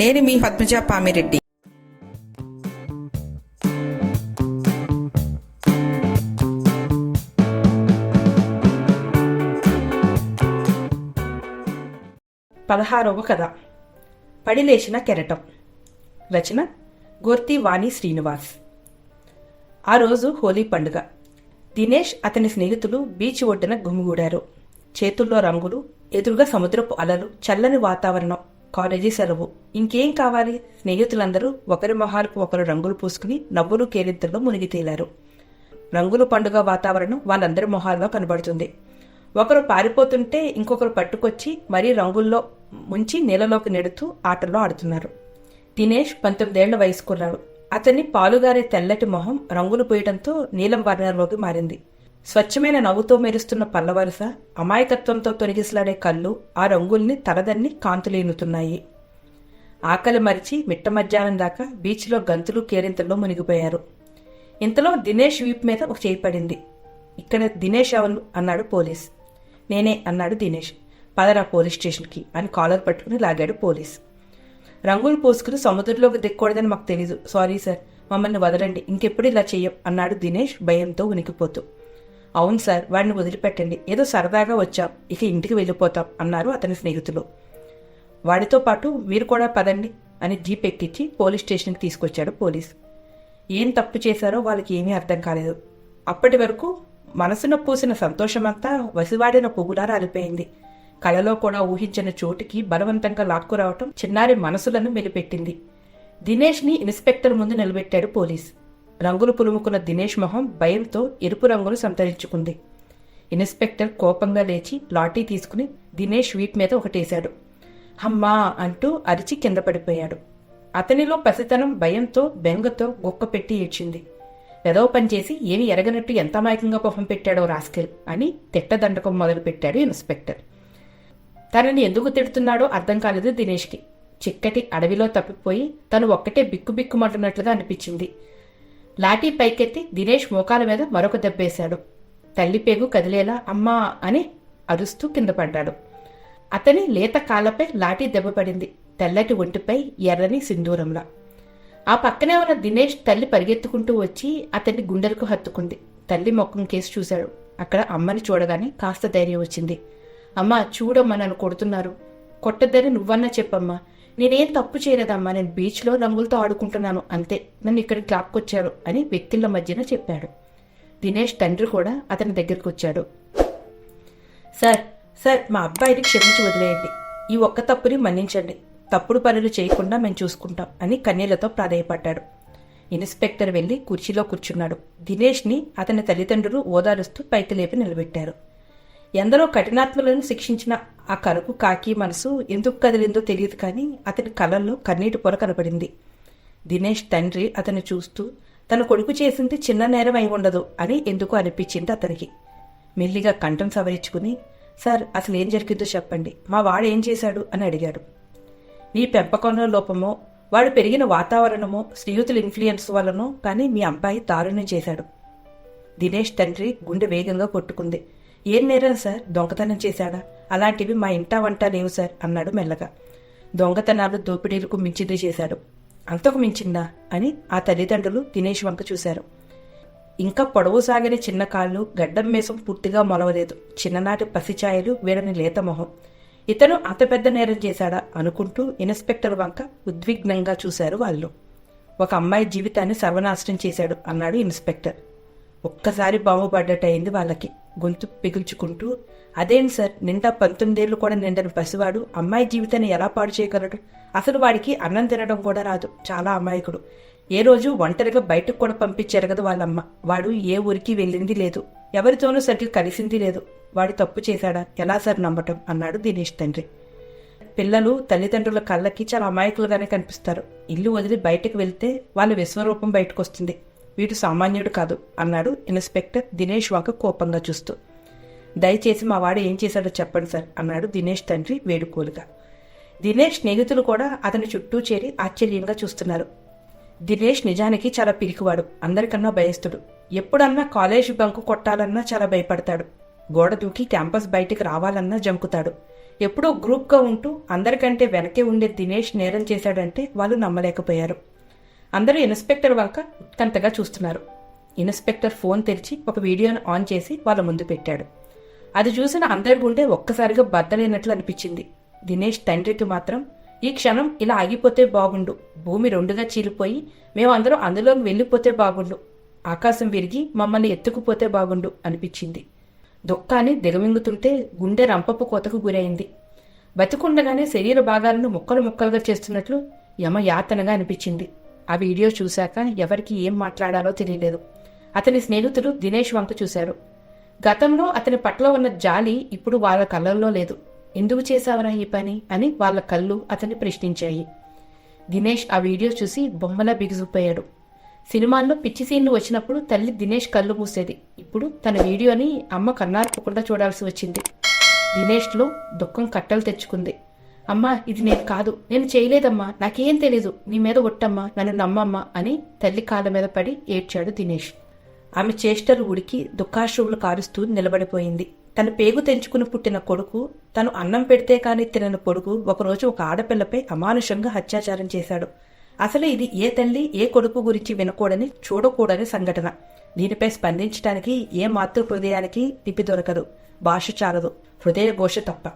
నేను మీ పద్మజ పామిరెడ్డి. పదహారవ కథ. పడిలేసిన కెరటం. రచన గోర్తి వాణి శ్రీనివాస్. ఆ రోజు హోలీ పండుగ. దినేష్ అతని స్నేహితులు బీచ్ ఒడ్డున గుమిగూడారు. చేతుల్లో రంగులు ఎదురుగా సముద్రపు అలలు చల్లని వాతావరణం. కాలేజీ సెలవు. ఇంకేం కావాలి? స్నేహితులందరూ ఒకరి మొహాలకు ఒకరు రంగులు పూసుకుని నవ్వులు కేరింతల్లో మునిగి తేలారు. రంగుల పండుగ వాతావరణం వాళ్ళందరి మొహాల్లో కనబడుతుంది. ఒకరు పారిపోతుంటే ఇంకొకరు పట్టుకొచ్చి మరీ రంగుల్లో ముంచి నీళ్ళలోకి నెడుతూ ఆటల్లో ఆడుతున్నారు. దినేష్ పంతొమ్మిదేళ్ళ వయసుకున్నాడు అతన్ని పాలుగారే తెల్లటి మొహం రంగులు పోయడంతో నీలం వర్ణంలోకి మారింది. స్వచ్ఛమైన నవ్వుతో మెరుస్తున్న పల్లవరుస అమాయకత్వంతో తొలగిసలాడే కళ్ళు ఆ రంగుల్ని తలదన్ని కాంతులీనుతున్నాయి. ఆకలి మరిచి మిట్ట మధ్యాహ్నం దాకా బీచ్లో గంతులు కేరింతల్లో మునిగిపోయారు. ఇంతలో దినేష్ వీప్ మీద ఒక చేయి పడింది. ఇక్కడ దినేష్ ఎవరు? అన్నాడు పోలీస్. నేనే అన్నాడు దినేష్. పదరా పోలీస్ స్టేషన్కి అని కాలర్ పట్టుకుని లాగాడు పోలీస్. రంగులు పోసుకుని సముద్రంలోకి దిక్కకూడదని మాకు తెలీదు. Sorry sir. మమ్మల్ని వదలండి. ఇంకెప్పుడు ఇలా చేయం అన్నాడు దినేష్ భయంతో ఉనికిపోతూ. అవును సార్ వాడిని వదిలిపెట్టండి. ఏదో సరదాగా వచ్చాం. ఇక ఇంటికి వెళ్ళిపోతాం అన్నారు అతని స్నేహితులు. వాడితో పాటు మీరు కూడా పదండి అని జీప్ ఎక్కించి పోలీస్ స్టేషన్కి తీసుకొచ్చాడు పోలీస్. ఏం తప్పు చేశారో వాళ్ళకి ఏమీ అర్థం కాలేదు. అప్పటి వరకు మనసున పూసిన సంతోషమంతా వసివాడిన పువ్వులా రాలిపోయింది. కలలో కూడా ఊహించిన చోటుకి బలవంతంగా లాక్కురావటం చిన్నారి మనసులను మెలిపెట్టింది. దినేష్ని ఇన్స్పెక్టర్ ముందు నిలబెట్టాడు పోలీస్. రంగులు పులుముకున్న దినేష్ మొహం భయంతో ఎరుపు రంగును సంతరించుకుంది. ఇన్స్పెక్టర్ కోపంగా లేచి లాఠీ తీసుకుని దినేష్ వీట్ మీద ఒకటేశాడు. అమ్మా అంటూ అరిచి కింద పడిపోయాడు. అతనిలో పసితనం భయంతో బెంగతో గొక్క పెట్టి ఏడ్చింది. ఎదవ పనిచేసి ఏమి ఎరగనట్టు ఎంత మాయకంగా పొహం పెట్టాడో రాస్కెల్ అని తిట్టదండకం మొదలుపెట్టాడు ఇన్స్పెక్టర్. తనని ఎందుకు తిడుతున్నాడో అర్థం కాలేదు దినేష్కి. చిక్కటి అడవిలో తప్పిపోయి తను ఒక్కటే బిక్కుబిక్కుమంటున్నట్లుగా అనిపించింది. లాఠీ పైకెత్తి దినేష్ మోకాల మీద మరొక దెబ్బేశాడు. తల్లి పేగు కదిలేలా అమ్మా అని అరుస్తూ కింద పడ్డాడు. అతని లేత కాళ్ళపై లాఠీ దెబ్బ పడింది. తెల్లటి ఒంటిపై ఎర్రని సింధూరంలా. ఆ పక్కనే ఉన్న దినేష్ తల్లి పరిగెత్తుకుంటూ వచ్చి అతన్ని గుండెలకు హత్తుకుంది. తల్లి మొక్కం కేసు చూశాడు. అక్కడ అమ్మని చూడగానే కాస్త ధైర్యం వచ్చింది. అమ్మా చూడమ్మా నన్ను కొడుతున్నారు. కొట్టద్దని నువ్వన్నా చెప్పమ్మా. నేనేం తప్పు చేయలేదమ్మా నేను బీచ్లో రంగులతో ఆడుకుంటున్నాను అంతే. నన్ను ఇక్కడికి లాక్కొచ్చారు అని వ్యక్తుల మధ్యన చెప్పాడు. దినేష్ తండ్రి కూడా అతని దగ్గరికి వచ్చాడు సార్ సార్ మా అబ్బాయిని క్షమించి వదిలేయండి. ఈ ఒక్క తప్పుని మన్నించండి. తప్పుడు పనులు చేయకుండా మేము చూసుకుంటాం అని కన్యలతో ప్రాధాయపడ్డాడు. ఇన్స్పెక్టర్ వెళ్ళి కుర్చీలో కూర్చున్నాడు. దినేష్ని అతని తల్లిదండ్రులు ఓదారుస్తూ పైకి లేపి నిలబెట్టారు. ఎందరో కఠినాత్మలను శిక్షించిన ఆ కరుకు కాకి మనసు ఎందుకు కదిలిందో తెలియదు కానీ అతని కళ్ళల్లో కన్నీటి పొర కనపడింది. దినేష్ తండ్రి అతను చూస్తూ తన కొడుకు చేసింది చిన్న నేరం అయి ఉండదు అని ఎందుకు అనిపించింది అతనికి. మెల్లిగా కంఠం సవరించుకుని సార్ అసలు ఏం జరిగిందో చెప్పండి. మా వాడు ఏం చేశాడు? అని అడిగాడు. నీ పెంపకంలో లోపమో వాడు పెరిగిన వాతావరణమో స్నేహితుల ఇన్ఫ్లుయెన్స్ వల్లనో కానీ మీ అబ్బాయి దారుణం చేశాడు. దినేష్ తండ్రి గుండె వేగంగా కొట్టుకుంది. ఏం నేరం సార్? దొంగతనం చేశాడా? అలాంటివి మా ఇంటా వంట లేవు సార్ అన్నాడు మెల్లగా. దొంగతనాలు దోపిడీలకు మించింది చేశాడు. అంతకు మించిందా? అని ఆ తల్లిదండ్రులు దినేష్ వంక చూశారు. ఇంకా పొడవు సాగిన చిన్న కాళ్ళు గడ్డం మేసం పూర్తిగా మొలవలేదు. చిన్ననాటి పసిఛాయలు వీడని లేత మొహం. ఇతను అంత పెద్ద నేరం చేశాడా అనుకుంటూ ఇన్స్పెక్టర్ వంక ఉద్విగ్నంగా చూశారు వాళ్ళు. ఒక అమ్మాయి జీవితాన్ని సర్వనాశనం చేశాడు అన్నాడు ఇన్స్పెక్టర్. ఒక్కసారి బాంబు పడ్డట్టయింది వాళ్ళకి. గొంతు పిగుల్చుకుంటూ అదేంటి సార్ నిండా పంతొమ్మిదేళ్ళు కూడా నిండని పసివాడు అమ్మాయి జీవితాన్ని ఎలా పాడు చేయగలడు? అసలు వాడికి అన్నం తినడం కూడా రాదు చాలా అమాయకుడు. ఏ రోజు ఒంటరిగా బయటకు కూడా పంపించారు కదా వాళ్ళమ్మ. వాడు ఏ ఊరికి వెళ్ళింది లేదు. ఎవరితోనూ సరిగ్గా కలిసింది లేదు. వాడు తప్పు చేశాడా? ఎలా సార్ నమ్మటం? అన్నాడు దినేష్ తండ్రి. పిల్లలు తల్లిదండ్రుల కళ్ళకి చాలా అమాయకులుగానే కనిపిస్తారు. ఇల్లు వదిలి బయటకు వెళ్తే వాళ్ళ విశ్వరూపం బయటకు వస్తుంది. వీడు సామాన్యుడు కాదు అన్నాడు ఇన్స్పెక్టర్ దినేష్ వాక కోపంగా చూస్తూ. దయచేసి మా వాడు ఏం చేశాడో చెప్పండి సార్ అన్నాడు దినేష్ తండ్రి వేడుకోలుగా. దినేష్ స్నేహితులు కూడా అతని చుట్టూ చేరి ఆశ్చర్యంగా చూస్తున్నారు. దినేష్ నిజానికి చాలా పిరికివాడు అందరికన్నా భయస్తుడు ఎప్పుడన్నా కాలేజ్ బంకు కొట్టాలన్నా చాలా భయపడతాడు. గోడ దూకి క్యాంపస్ బయటికి రావాలన్నా జంకుతాడు. ఎప్పుడూ గ్రూప్గా ఉంటూ అందరికంటే వెనకే ఉండే దినేష్ నేరం చేశాడంటే వాళ్ళు నమ్మలేకపోయారు. అందరూ ఇన్స్పెక్టర్ వంక ఉత్కంఠగా చూస్తున్నారు. ఇన్స్పెక్టర్ ఫోన్ తెరిచి ఒక వీడియోను ఆన్ చేసి వాళ్ళ ముందు పెట్టాడు. అది చూసిన అందరి గుండె ఒక్కసారిగా బద్దలైనట్లు అనిపించింది. దినేష్ తండ్రికి మాత్రం ఈ క్షణం ఇలా ఆగిపోతే బాగుండు. భూమి రెండుగా చీలిపోయి మేమందరం అందులోకి వెళ్ళిపోతే బాగుండు. ఆకాశం విరిగి మమ్మల్ని ఎత్తుకుపోతే బాగుండు అనిపించింది. దుఃఖాన్ని దిగమింగుతుంటే గుండె రంపపు కోతకు గురైంది. బతికుండగానే శరీర భాగాలను ముక్కలు ముక్కలుగా చేస్తున్నట్లు యమ యాతనగా అనిపించింది. ఆ వీడియో చూశాక ఎవరికి ఏం మాట్లాడాలో తెలియలేదు. అతని స్నేహితులు దినేష్ వంక చూశారు. గతంలో అతని పట్ల ఉన్న జాలి ఇప్పుడు వాళ్ళ కళ్ళల్లో లేదు. ఎందుకు చేశావరా ఈ పని? అని వాళ్ళ కళ్ళు అతన్ని ప్రశ్నించాయి. దినేష్ ఆ వీడియో చూసి బొమ్మలా బిగుసిపోయాడు సినిమాల్లో పిచ్చి సీన్లు వచ్చినప్పుడు తల్లి దినేష్ కళ్ళు మూసేది. ఇప్పుడు తన వీడియోని అమ్మ కన్నార్పకుండా చూడాల్సి వచ్చింది. దినేష్లో దుఃఖం కట్టలు తెచ్చుకుంది. అమ్మా ఇది నేను కాదు. నేను చేయలేదమ్మా. నాకేం తెలీదు. నీ మీద ఒట్టమ్మా. నన్ను నమ్మమ్మా అని తల్లి కాళ్ళ మీద పడి ఏడ్చాడు దినేష్. ఆమె చేష్టలు ఉడికి దుఃఖాశ్రువులు కారుస్తూ నిలబడిపోయింది. తన పేగు తెంచుకుని పుట్టిన కొడుకు తను అన్నం పెడితే కాని తినని కొడుకు ఒకరోజు ఒక ఆడపిల్లపై అమానుషంగా హత్యాచారం చేశాడు. అసలు ఇది ఏ తల్లి ఏ కొడుకు గురించి వినకూడని చూడకూడని సంఘటన. దీనిపై స్పందించడానికి ఏ మాతృ హృదయానికి తిప్పి దొరకదు భాష చాలదు. హృదయ ఘోష తప్ప.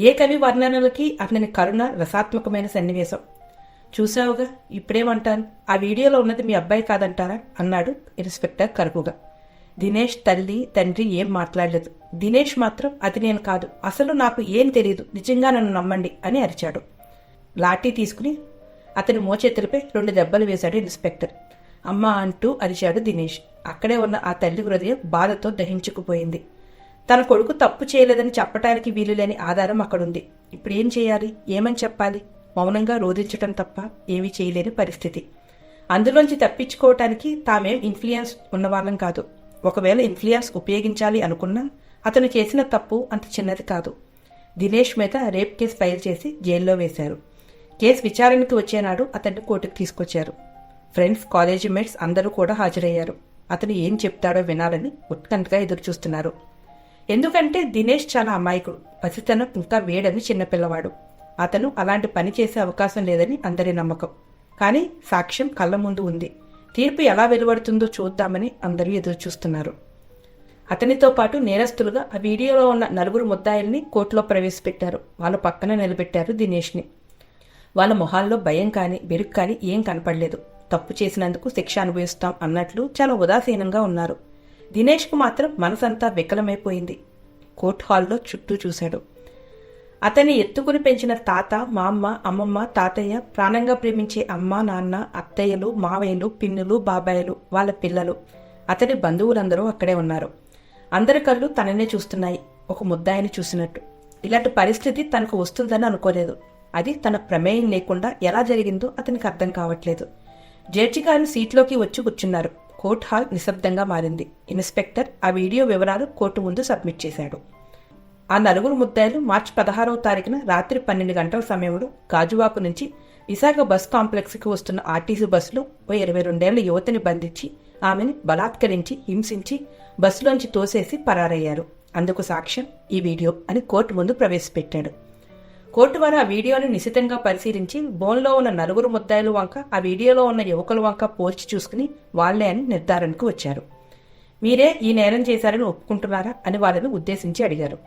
ఏ కవి వర్ణనలకి అతని కరుణ రసాత్మకమైన సన్నివేశం. చూసావుగా ఇప్పుడేమంటాను? ఆ వీడియోలో ఉన్నది మీ అబ్బాయి కాదంటారా? అన్నాడు ఇన్స్పెక్టర్ కరుపుగా దినేష్ తల్లి తండ్రి ఏం మాట్లాడలేదు. దినేష్ మాత్రం అది నేను కాదు అసలు నాకు ఏం తెలియదు నిజంగా నన్ను నమ్మండి అని అరిచాడు. లాఠీ తీసుకుని అతని మోచేతులపై రెండు దెబ్బలు వేశాడు ఇన్స్పెక్టర్. అమ్మా అంటూ అరిచాడు దినేష్. అక్కడే ఉన్న ఆ తల్లి హృదయం బాధతో దహించుకుపోయింది. తన కొడుకు తప్పు చేయలేదని చెప్పటానికి వీలులేని ఆధారం అక్కడుంది. ఇప్పుడు ఏం చేయాలి? ఏమని చెప్పాలి? మౌనంగా రోధించటం తప్ప ఏమీ చేయలేని పరిస్థితి. అందులోంచి తప్పించుకోవటానికి తామేం ఇన్ఫ్లుయెన్స్ ఉన్నవాళ్ళం కాదు. ఒకవేళ ఇన్ఫ్లుయెన్స్ ఉపయోగించాలి అనుకున్నా అతను చేసిన తప్పు అంత చిన్నది కాదు. దినేష్ మీద రేప్ కేసు ఫైల్ చేసి జైల్లో వేశారు. కేసు విచారణకు వచ్చేనాడు అతన్ని కోర్టుకు తీసుకొచ్చారు. ఫ్రెండ్స్ కాలేజీ మేట్స్ అందరూ కూడా హాజరయ్యారు. అతను ఏం చెప్తాడో వినాలని ఉత్కంఠగా ఎదురుచూస్తున్నారు. ఎందుకంటే దినేష్ చాలా అమాయకుడు. పసితనం ఇంకా వేడని చిన్నపిల్లవాడు. అతను అలాంటి పని చేసే అవకాశం లేదని అందరి నమ్మకం. కానీ సాక్ష్యం కళ్ళ ముందు ఉంది. తీర్పు ఎలా వెలువడుతుందో చూద్దామని అందరూ ఎదురు చూస్తున్నారు అతనితో పాటు నేరస్తులుగా ఆ వీడియోలో ఉన్న నలుగురు ముద్దాయిల్ని కోర్టులో ప్రవేశపెట్టారు. వాళ్ళ పక్కన నిలబెట్టారు దినేష్ని. వాళ్ళ మొహాల్లో భయం కానీ బెరుకు కానీ ఏం కనపడలేదు. తప్పు చేసినందుకు శిక్ష అనుభవిస్తాం అన్నట్లు చాలా ఉదాసీనంగా ఉన్నారు. దినేష్కు మాత్రం మనసంతా వికలమైపోయింది. కోర్ట్ హాల్లో చుట్టూ చూశాడు. అతన్ని ఎత్తుకుని పెంచిన తాత మా అమ్మ అమ్మమ్మ తాతయ్య ప్రాణంగా ప్రేమించే అమ్మ నాన్న అత్తయ్యలు మావయ్యలు పిన్నులు బాబాయ్యలు వాళ్ళ పిల్లలు. అతని బంధువులందరూ అక్కడే ఉన్నారు. అందరి కళ్ళు తననే చూస్తున్నాయి ఒక ముద్దాయిని చూసినట్టు. ఇలాంటి పరిస్థితి తనకు వస్తుందని అనుకోలేదు. అది తన ప్రమేయం లేకుండా ఎలా జరిగిందో అతనికి అర్థం కావట్లేదు. జడ్జి గారు సీట్లోకి వచ్చి కూర్చున్నారు. కోర్ట్ హాల్ నిశ్శబ్దంగా మారింది. ఇన్స్పెక్టర్ ఆ వీడియో వివరాలు కోర్టు ముందు సబ్మిట్ చేశాడు. ఆ నలుగురు ముద్దాయిలు మార్చి పదహారవ తారీఖున రాత్రి పన్నెండు గంటల సమయంలో గాజువాకు నుంచి విశాఖ బస్ కాంప్లెక్స్కి వస్తున్న ఆర్టీసీ బస్సులో ఓ ఇరవై రెండేళ్ళ యువతిని బంధించి ఆమెను బలాత్కరించి హింసించి బస్సులోంచి తోసేసి పరారయ్యారు. అందుకు సాక్ష్యం ఈ వీడియో అని కోర్టు ముందు ప్రవేశపెట్టాడు. కోర్టు వారు ఆ వీడియోని నిశితంగా పరిశీలించి బోన్లో ఉన్న నలుగురు ముద్దాయిలు వంక ఆ వీడియోలో ఉన్న యువకుల వంక పోల్చి చూసుకుని వాళ్ళే అని నిర్ధారణకు వచ్చారు. మీరే ఈ నేరం చేశారని ఒప్పుకుంటున్నారా? అని వాళ్ళని ఉద్దేశించి అడిగారు.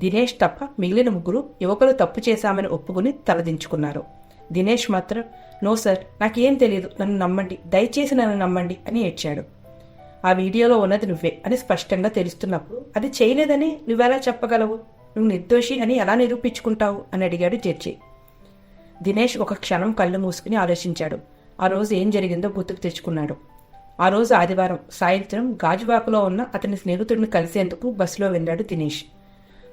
దినేష్ తప్ప మిగిలిన ముగ్గురు యువకులు తప్పు చేశామని ఒప్పుకుని తలదించుకున్నారు. దినేష్ మాత్రం నో సార్ నాకేం తెలియదు నన్ను నమ్మండి దయచేసి నన్ను నమ్మండి అని ఏడ్చాడు. ఆ వీడియోలో ఉన్నది నువ్వే అని స్పష్టంగా తెలుస్తున్నప్పుడు అది చేయలేదని నువ్వెలా చెప్పగలవు? నువ్వు నిర్దోషి అని ఎలా నిరూపించుకుంటావు? అని అడిగాడు జడ్జి. దినేష్ ఒక క్షణం కళ్ళు మూసుకుని ఆలోచించాడు. ఆ రోజు ఏం జరిగిందో గుర్తుకు తెచ్చుకున్నాడు. ఆ రోజు ఆదివారం సాయంత్రం గాజువాకలో ఉన్న అతని స్నేహితుడిని కలిసేందుకు బస్సులో వెళ్ళాడు దినేష్.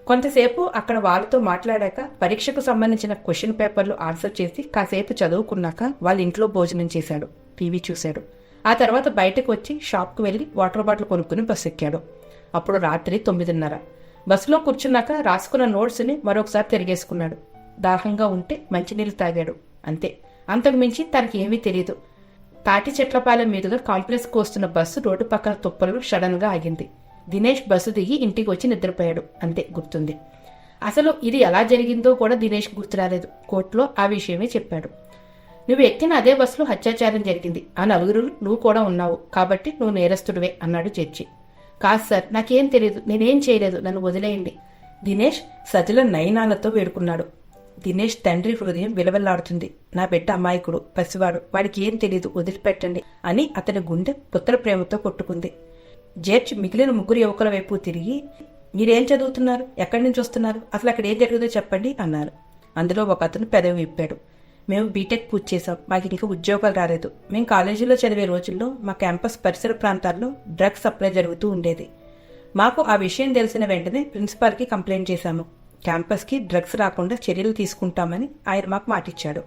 కొంతసేపు అక్కడ వాళ్ళతో మాట్లాడాక పరీక్షకు సంబంధించిన క్వశ్చన్ పేపర్లు ఆన్సర్ చేసి కాసేపు చదువుకున్నాక వాళ్ళ ఇంట్లో భోజనం చేశాడు. టీవీ చూశాడు. ఆ తర్వాత బయటకు వచ్చి షాప్కు వెళ్ళి వాటర్ బాటిల్ కొనుక్కుని బస్సు ఎక్కాడు. అప్పుడు రాత్రి తొమ్మిదిన్నర. బస్సులో కూర్చున్నాక రాసుకున్న నోట్స్ని మరొకసారి తిరిగేసుకున్నాడు. దాహంగా ఉంటే మంచినీళ్ళు తాగాడు. అంతే. అంతకు మించి తనకి ఏమీ తెలియదు తాటి చెట్లపాలెం మీదుగా కాంప్లెక్స్ వస్తున్న బస్సు రోడ్డు పక్కన తుప్పలు సడన్గా ఆగింది. దినేష్ బస్సు దిగి ఇంటికి వచ్చి నిద్రపోయాడు. అంతే గుర్తుంది. అసలు ఇది ఎలా జరిగిందో కూడా దినేష్ గుర్తురాలేదు. కోర్టులో ఆ విషయమే చెప్పాడు. నువ్వు ఎక్కిన అదే బస్సులో హత్యాచారం జరిగింది. ఆ నలుగురు నువ్వు కూడా ఉన్నావు. కాబట్టి నువ్వు నేరస్తుడివే అన్నాడు జడ్జి కాదు సార్ నాకేం తెలియదు నేనేం చేయలేదు. నన్ను వదిలేయండి. దినేష్ సజల నయనాలతో వేడుకున్నాడు. దినేష్ తండ్రి హృదయం విలవెల్లాడుతుంది నా బిడ్డ అమాయకుడు పసివాడు. వాడికి ఏం తెలియదు వదిలిపెట్టండి అని అతని గుండె పుత్ర ప్రేమతో కొట్టుకుంది. జడ్జ్ మిగిలిన ముగ్గురు యువకుల వైపు తిరిగి మీరేం చదువుతున్నారు? ఎక్కడి నుంచి వస్తున్నారు? అసలు అక్కడ ఏం జరిగిందో చెప్పండి అన్నారు. అందులో ఒక అతను పెదవి విప్పాడు. మేము బీటెక్ పూర్తి చేసాం మాకు ఇంకా ఉద్యోగాలు రాలేదు. మేము కాలేజీలో చదివే రోజుల్లో మా క్యాంపస్ పరిసర ప్రాంతాల్లో డ్రగ్స్ సప్లై జరుగుతూ ఉండేది. మాకు ఆ విషయం తెలిసిన వెంటనే ప్రిన్సిపాల్కి కంప్లైంట్ చేశాము. క్యాంపస్కి డ్రగ్స్ రాకుండా చర్యలు తీసుకుంటామని ఆయన మాకు మాటిచ్చాడు.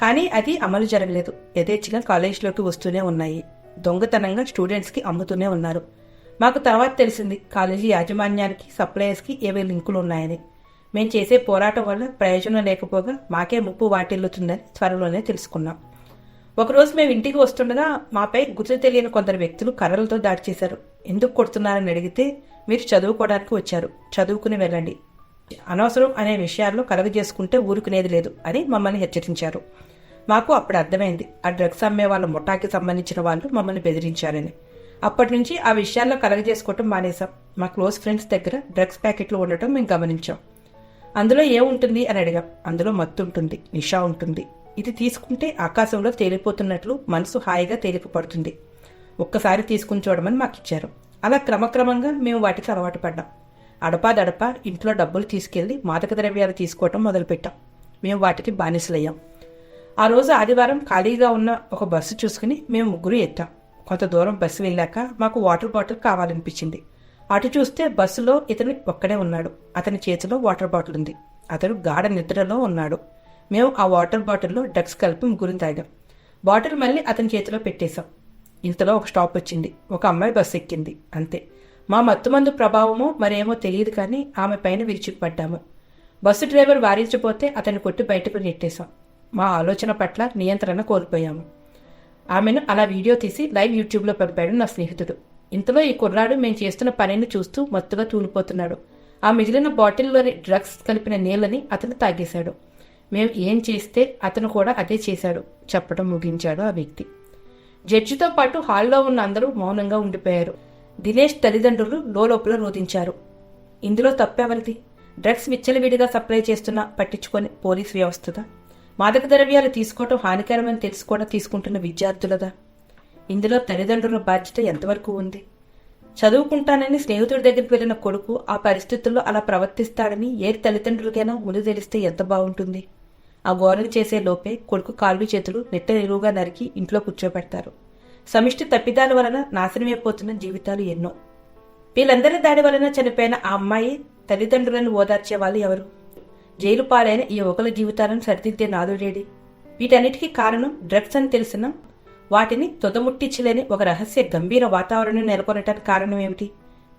కానీ అది అమలు జరగలేదు. యథేచ్ఛగా కాలేజీలోకి వస్తూనే ఉన్నాయి. దొంగతనంగా స్టూడెంట్స్కి అమ్ముతూనే ఉన్నారు. మాకు తర్వాత తెలిసింది కాలేజీ యాజమాన్యానికి సప్లయర్స్కి ఏవే లింకులు ఉన్నాయని మేము చేసే పోరాటం వల్ల ప్రయోజనం లేకపోగా మాకే ముప్పు వాటిల్లుతుందని త్వరలోనే తెలుసుకున్నాం. ఒకరోజు మేము ఇంటికి వస్తుండగా మాపై గుర్తు తెలియని కొందరు వ్యక్తులు కర్రలతో దాడి చేశారు. ఎందుకు కొడుతున్నారని అడిగితే మీరు చదువుకోవడానికి వచ్చారు. చదువుకుని వెళ్ళండి. అనవసరం అనే విషయాల్లో కలగ చేసుకుంటే ఊరుకునేది లేదు అని మమ్మల్ని హెచ్చరించారు. మాకు అప్పుడు అర్థమైంది ఆ డ్రగ్స్ అమ్మే వాళ్ళ ముఠాకి సంబంధించిన వాళ్ళు మమ్మల్ని బెదిరించారని. అప్పటి నుంచి ఆ విషయాల్లో కలగ చేసుకోవటం మానేశాం. మా క్లోజ్ ఫ్రెండ్స్ దగ్గర డ్రగ్స్ ప్యాకెట్లు ఉండటం మేము గమనించాం. అందులో ఏముంటుంది అని అడిగాం. అందులో మత్తు ఉంటుంది నిషా ఉంటుంది. ఇది తీసుకుంటే ఆకాశంలో తేలిపోతున్నట్లు మనసు హాయిగా తేలికపడుతుంది. ఒక్కసారి తీసుకుని చూడమని మాకు ఇచ్చారు అలా క్రమక్రమంగా మేము వాటికి అలవాటు పడ్డాం. అడపా దడపా ఇంట్లో డబ్బులు తీసుకెళ్ళి మాదక ద్రవ్యాలు తీసుకోవటం మొదలుపెట్టాం. మేము వాటికి బానిసలయ్యాం. ఆ రోజు ఆదివారం ఖాళీగా ఉన్న ఒక బస్సు చూసుకుని మేము ముగ్గురు ఎత్తాం. కొంత దూరం బస్సు వెళ్ళాక మాకు వాటర్ బాటిల్ కావాలనిపించింది. అటు చూస్తే బస్సులో ఇతను ఒక్కడే ఉన్నాడు. అతని చేతిలో వాటర్ బాటిల్ ఉంది. అతడు గాఢ నిద్రలో ఉన్నాడు. మేము ఆ వాటర్ బాటిల్లో డ్రగ్స్ కలిపి ముగ్గురిని తాగాం. బాటిల్ మళ్ళీ అతని చేతిలో పెట్టేశాం. ఇంతలో ఒక స్టాప్ వచ్చింది. ఒక అమ్మాయి బస్సు ఎక్కింది. అంతే. మా మత్తుమందు ప్రభావమో మరేమో తెలియదు కానీ ఆమె పైన విరుచుకుపడ్డాము. బస్సు డ్రైవర్ వారించపోతే అతన్ని కొట్టి బయటకు నెట్టేశాం. మా ఆలోచన పట్ల నియంత్రణ కోల్పోయాము. ఆమెను అలా వీడియో తీసి లైవ్ యూట్యూబ్లో పంపాడు నా స్నేహితుడు. ఇంతలో ఈ కుర్రాడు మేము చేస్తున్న పనిని చూస్తూ మత్తుగా తూలిపోతున్నాడు. ఆ మిగిలిన బాటిల్లోని డ్రగ్స్ కలిపిన నీళ్ళని అతను తాగేశాడు. మేము ఏం చేస్తే అతను కూడా అదే చేశాడు చెప్పడం ముగించాడు ఆ వ్యక్తి. జడ్జితో పాటు హాల్లో ఉన్న అందరూ మౌనంగా ఉండిపోయారు. దినేష్ తల్లిదండ్రులు లోపల రోధించారు. ఇందులో తప్పెవరిది? డ్రగ్స్ విచ్చలవిడిగా సప్లై చేస్తున్నా పట్టించుకొని పోలీస్ వ్యవస్థదా? మాదక ద్రవ్యాలు తీసుకోవటం హానికరమని తెలిసి కూడా తీసుకుంటున్న విద్యార్థులదా? ఇందులో తల్లిదండ్రుల బాధ్యత ఎంతవరకు ఉంది? చదువుకుంటానని స్నేహితుడి దగ్గరికి వెళ్ళిన కొడుకు ఆ పరిస్థితుల్లో అలా ప్రవర్తిస్తాడని ఏ తల్లిదండ్రులకైనా ముందు తెలిస్తే ఎంత బాగుంటుంది? ఆ గోరలు చేసే లోపే కొడుకు కాళ్ళు చేతులు నెట్ట నిలువుగా నరికి ఇంట్లో కూర్చోబెడతారు. సమిష్టి తప్పిదాల వలన నాశనమైపోతున్న జీవితాలు ఎన్నో. వీళ్ళందరి దాడి వలన చనిపోయిన ఆ అమ్మాయి తల్లిదండ్రులను ఓదార్చే వాళ్ళు ఎవరు? జైలు పాలైన ఈ ఒకల జీవితాలను సరిదిద్దే నాదుడేడి? వీటన్నిటికీ కారణం డ్రగ్స్ అని తెలిసిన వాటిని తుదముట్టించలేని ఒక రహస్య గంభీర వాతావరణం నెలకొనటానికి కారణం ఏమిటి?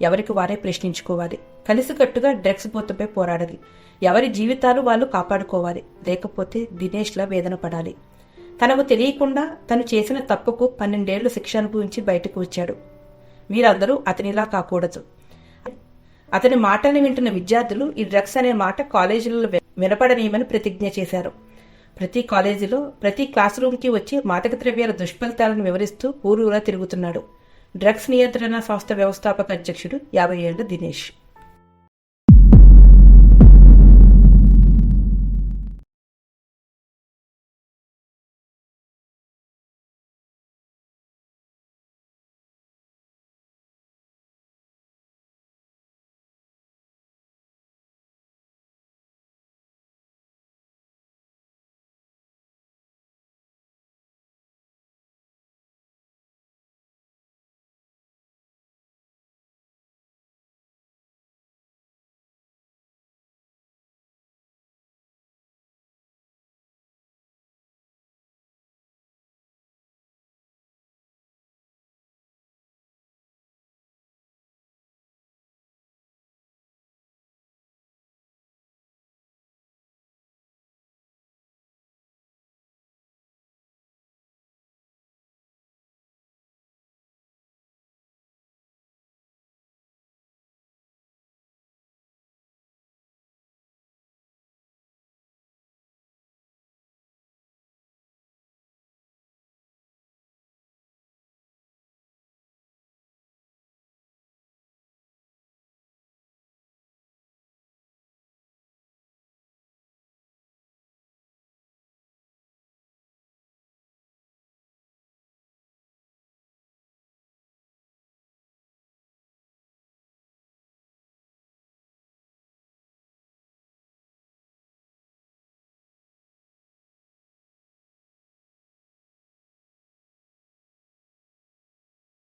ఎవరికి వారే ప్రశ్నించుకోవాలి. కలిసికట్టుగా డ్రగ్స్ పోతుపై పోరాడాలి ఎవరి జీవితాలు వాళ్ళు కాపాడుకోవాలి. లేకపోతే దినేష్లా వేదన పడాలి. తనకు తెలియకుండా తను చేసిన తప్పుకు పన్నెండేళ్ళు శిక్ష అనుభవించి బయటకు వచ్చాడు. మీరందరూ అతనిలా కాకూడదు. అతని మాటల్ని వింటున్న విద్యార్థులు ఈ డ్రగ్స్ అనే మాట కాలేజీలలో వినపడనీయమని ప్రతిజ్ఞ చేశారు. ప్రతి కాలేజీలో ప్రతి క్లాస్ రూమ్కి వచ్చి మాదక ద్రవ్యాల దుష్ఫలితాలను వివరిస్తూ ఊరూరా తిరుగుతున్నాడు. డ్రగ్స్ నియంత్రణ సంస్థ వ్యవస్థాపక అధ్యక్షుడు యాభై ఏళ్ళ దినేష్.